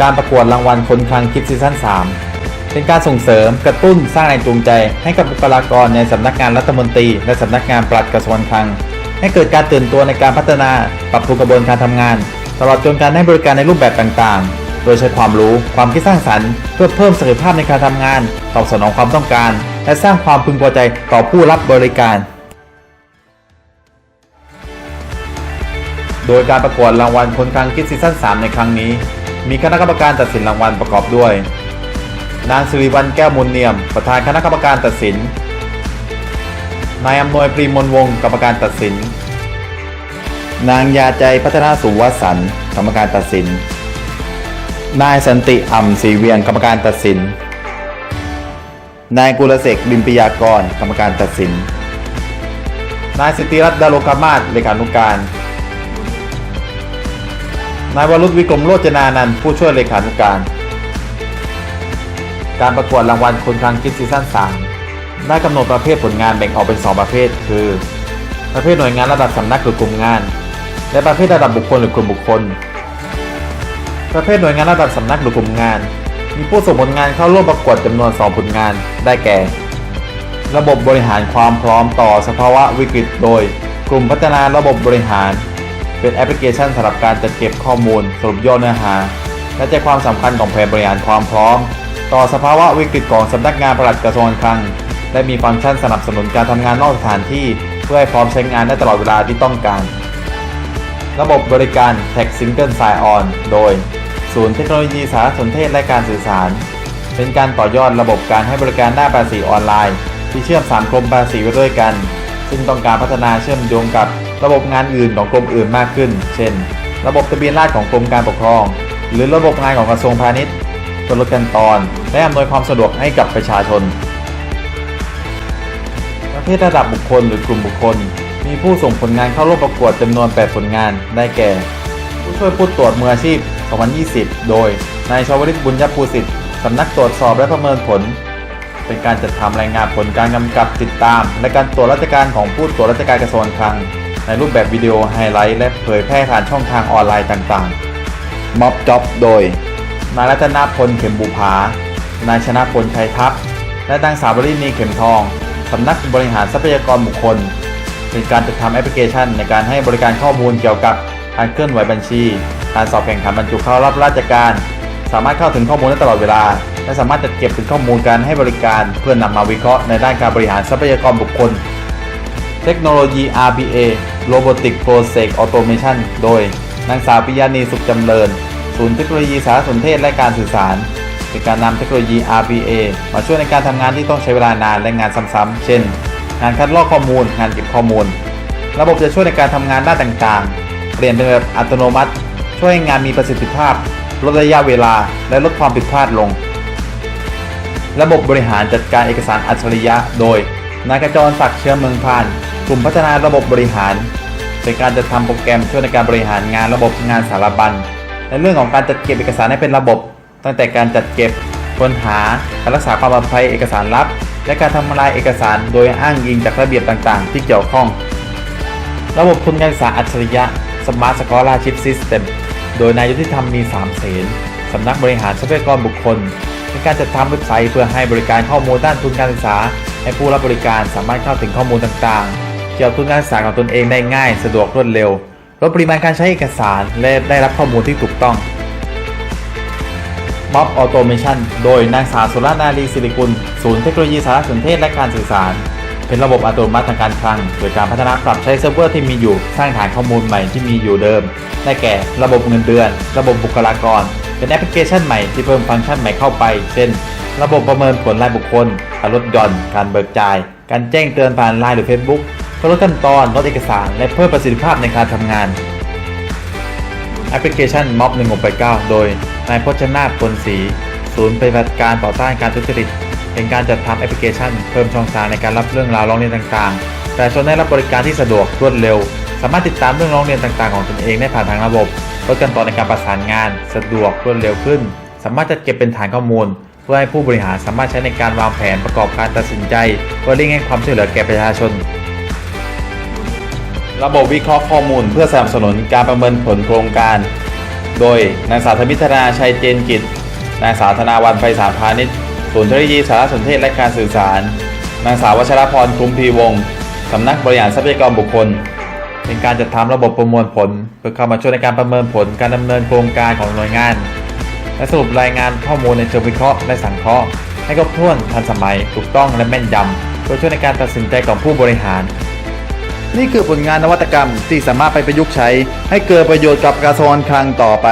การประกวดรางวัลคนคลังคิดซีซั่น 3 เป็นการส่งเสริมกระตุ้นสร้างแรงจูงใจ ให้กับบุคลากรในสำนักงานรัฐมนตรี และสำนักงานปลัดกระทรวงคลัง ให้เกิดการตื่นตัวในการพัฒนาปรับปรุงกระบวนการทำงาน ตลอดจนการให้บริการในรูปแบบต่างๆ โดยใช้ความรู้ความคิดสร้างสรรค์เพื่อเพิ่มศักยภาพในการทำงาน ตอบสนองความต้องการ และสร้างความพึงพอใจต่อผู้รับบริการโดยการประกวดรางวัลคนคลังคิดซีซั่น 3 ในครั้งนี้ มีคณะกรรมการตัดสินรางวัลประกอบด้วย นางสิริวัลแก้วมูลเนียม ประธานคณะกรรมการตัดสิน นายอำนวยปรีมนวงศ์กรรมการตัดสิน นางยาใจพัฒนาสุวสันต์กรรมการตัดสิน นายสันติอ่ำศรีเวียงกรรมการตัดสิน นายกุลเสกบิมปิยากรกรรมการตัดสิน นายสิทธิรัตน์ดารุคามาศเลขานุการ นายวรุษวิกรมโรจนานันท์ผู้ช่วยเลขานุการ การประกวดรางวัลคนคลังคิดซีซั่น3ได้กำหนดประเภทผลงานแบ่งออกเป็น 2 ประเภท คือ ประเภทหน่วยงานระดับสำนักหรือกลุ่มงาน และประเภทระดับบุคคลหรือกลุ่มบุคคล ประเภทหน่วยงานระดับสำนักหรือกลุ่มงาน มีผู้ส่งผลงานเข้าร่วมประกวดจำนวน 2 ผลงาน ได้แก่ ระบบบริหารความพร้อมต่อสภาวะวิกฤต โดย กลุ่มพัฒนาระบบบริหาร เป็นแอปพลิเคชันสำหรับการจัดเก็บข้อมูล สรุปย่อเนื้อหา และใจความสำคัญของแผนบริหารความพร้อม ต่อสภาวะวิกฤตของสำนักงานปลัดกระทรวงการคลัง และมีฟังก์ชันสนับสนุนการทำงานนอกสถานที่ เพื่อให้พร้อมใช้งานได้ตลอดเวลาที่ต้องการ ระบบบริการ Tech Single Sign On โดย ศูนย์เทคโนโลยีสารสนเทศและการสื่อสาร เป็นการต่อยอดระบบการให้บริการหน้าภาษีออนไลน์ ที่เชื่อมสามกรมภาษีไว้ด้วยกัน ซึ่งต้องการพัฒนาเชื่อมโยงกับ ระบบงานอื่นของกรมอื่นมากขึ้น เช่น ระบบทะเบียนราษฎรของกรมการปกครอง หรือระบบงานของกระทรวงพาณิชย์เพื่อลดขั้นตอน และอำนวยความสะดวกให้กับประชาชน ประเภทระดับบุคคลหรือกลุ่มบุคคล มีผู้ส่งผลงานเข้าร่วมประกวดจำนวน 8 ผลงานได้แก่ ผู้ช่วยผู้ตรวจมืออาชีพ 2020 โดยนายชวลิตบุญยภูสิทธิ์สำนักตรวจสอบและประเมินผล เป็นการจัดทำรายงานผลการกำกับติดตาม และการตรวจราชการของผู้ตรวจราชการกระทรวงคลัง ในรูปแบบวิดีโอไฮไลท์ และเผยแพร่ผ่านช่องทางออนไลน์ต่างๆม็อบจ็อบโดย นายรัตนพลเข็มบุภานายชนะพลชัยทัพ และนางสาววรินีเข็มทอง สำนักบริหารทรัพยากรบุคคล เป็นการจัดทำแอปพลิเคชันในการให้บริการข้อมูลเกี่ยวกับการเคลื่อนไหวบัญชี การสอบแข่งขันบรรจุเข้ารับราชการ สามารถเข้าถึงข้อมูลได้ตลอดเวลา และสามารถจัดเก็บถึงข้อมูลการให้บริการ เพื่อนำมาวิเคราะห์ในด้านการบริหารทรัพยากรบุคคล เทคโนโลยี RPA Robotic Process Automation โดย นางสาวปิยานีสุขจำเริญ ศูนย์เทคโนโลยีสารสนเทศและการสื่อสารเป็นการนำเทคโนโลยี RPA มาช่วยในการทำงานที่ต้องใช้เวลานานและงานซ้ำๆ เช่น งานคัดลอกข้อมูล งานเก็บข้อมูล ระบบจะช่วยในการทำงานด้านต่างๆ เปลี่ยนเป็นแบบอัตโนมัติ ช่วยให้งานมีประสิทธิภาพ ลดระยะเวลา และลดความผิดพลาดลง ระบบบริหารจัดการเอกสารอัจฉริยะ โดยนายกระจรศักดิ์เชื้อเมืองพาน กลุ่มพัฒนาระบบบริหาร เป็นการจัดทำโปรแกรมช่วยในการบริหารงานระบบงานสารบัญในเรื่องของการจัดเก็บเอกสารให้เป็นระบบ ตั้งแต่การจัดเก็บค้นหาการรักษาความปลอดภัยเอกสารลับ และการทำลายเอกสารโดยอ้างอิงจากระเบียบต่างๆ ที่เกี่ยวข้อง ระบบทุนการศึกษาอัจฉริยะ Smart Scholarship System โดยนายยุทธิธรรมมี 3 เสนสำนักบริหารทรัพยากรบุคคลเป็นการจัดทำเว็บไซต์เพื่อให้บริการข้อมูลด้านทุนการศึกษา ให้ผู้รับบริการสามารถเข้าถึงข้อมูลต่างๆ เกี่ยวกับทุนการศึกษาของตนเองได้ง่าย สะดวกรวดเร็วลดปริมาณการใช้เอกสารและได้รับข้อมูลที่ถูกต้องม็อบออโตเมชันโดยนางสาวสุรนารีศิริกุล ศูนย์เทคโนโลยีสารสนเทศและการสื่อสาร เป็นระบบอัตโนมัติทางการคลัง โดยการพัฒนาปรับใช้เซิร์ฟเวอร์ที่มีอยู่ สร้างฐานข้อมูลใหม่ที่มีอยู่เดิม ได้แก่ระบบเงินเดือน ระบบบุคลากร เป็นแอปพลิเคชันใหม่ที่เพิ่มฟังก์ชันใหม่เข้าไป เช่น ระบบประเมินผลรายบุคคล การลดหย่อน การเบิกจ่าย การแจ้งเตือนผ่านไลน์หรือ Facebook พื่อลดขั้นตอนลดเอกสาร และเพิ่มประสิทธิภาพในการทำงาน แอปพลิเคชันม็อบ1689 โดยนายพจนาพลศรีศูนย์ปฏิบัติการต่อต้านการทุจริตเป็นการจัดทำแอปพลิเคชัน เพิ่มช่องทางในการรับเรื่องราวร้องเรียนต่างๆแต่ชนได้รับบริการที่สะดวกรวดเร็ว สามารถติดตามเรื่องร้องเรียนต่างๆ ของตนเองได้ผ่านทางระบบลดขั้นตอนในการประสานงาน สะดวกรวดเร็วขึ้น สามารถจัดเก็บเป็นฐานข้อมูล เพื่อให้ผู้บริหารสามารถใช้ในการวางแผนประกอบการตัดสินใจเพื่อเร่งให้ความช่วยเหลือแก่ประชาชน ระบบวิเคราะห์ข้อมูลเพื่อสนับสนุนการประเมินผลโครงการ โดยนางสาวธมิธนาชัยเจนกิจ นางสาวธนาวันไพศาลพาณิชย์ศูนย์เทคโนโลยีสารสนเทศและการสื่อสาร นางสาววัชรพรคุ้มพีวงศ์สำนักบริหารทรัพยากรบุคคล เป็นการจัดทำระบบประมวลผล เพื่อเข้ามาช่วยในการประเมินผลการดำเนินโครงการของหน่วยงาน และสรุปรายงานข้อมูลในเชิงวิเคราะห์และสังเคราะห์ให้ครบถ้วนทันสมัยถูกต้องและแม่นยำเพื่อช่วยในการตัดสินใจของผู้บริหาร นี่คือผลงานนวัตกรรมที่สามารถไปประยุกต์ใช้ ให้เกิดประโยชน์กับกระทรวงคลังต่อไป